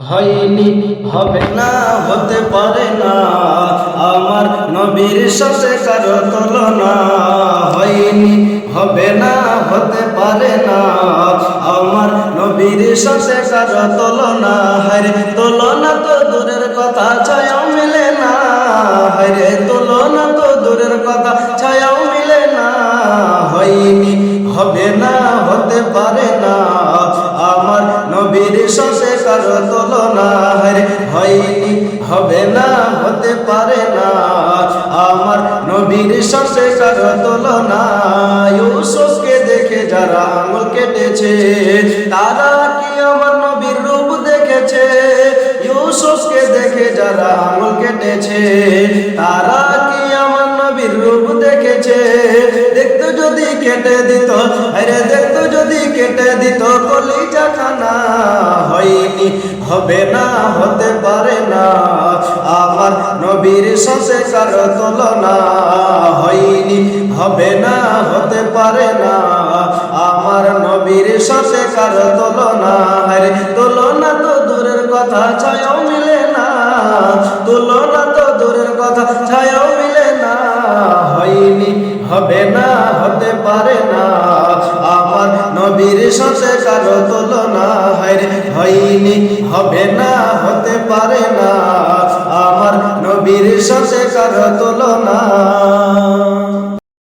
হয়নি, হবে না, হতে পারে না। আমার নবীর সাথে কারও তুলনা হয়নি, হবে না, হতে পারে না। আমার নবীর সাথে কারও তুলনা হরে তুলনা তো দূরের কথা, ছায়াও মিলে না। হরে তুলনা তো দূরের কথা, ছায়াও মিলে না। হয়নি, হবে না, হতে পারে সাথে কারও তুলনা হরে হয়নি, হবে না, হতে পারে না। আমার নবীর সাথে কারও তুলনা দেখে যারা আঙুল কেটেছে, তারা কি আমার নবীর রূপ দেখেছে? ইউসুফকে দেখে যারা আঙুল কেটেছে, তারা কি আমার নবীর রূপ দেখেছে? দেখতো যদি কেটে দিত আরে দেখতো যদি কেটে দিত, কলিজা হবে না, হতে পারে না। আমার নবীর সাথে কারও তুলনা হয়নি, হবে না, হতে পারে না। আমার নবীর সাথে কারও তুলনা হরে তুলনা তো দূরের কথা, ছায়াও মিলে না। তুলনা তো দূরের কথা, ছায়াও মিলে না। হয়নি, হবে না, হতে পারে না। সাথে কারও তুলনা হরে হয়নি, হবে না, হতে পারে না। আমার নবীর সাথে কারও তুলনা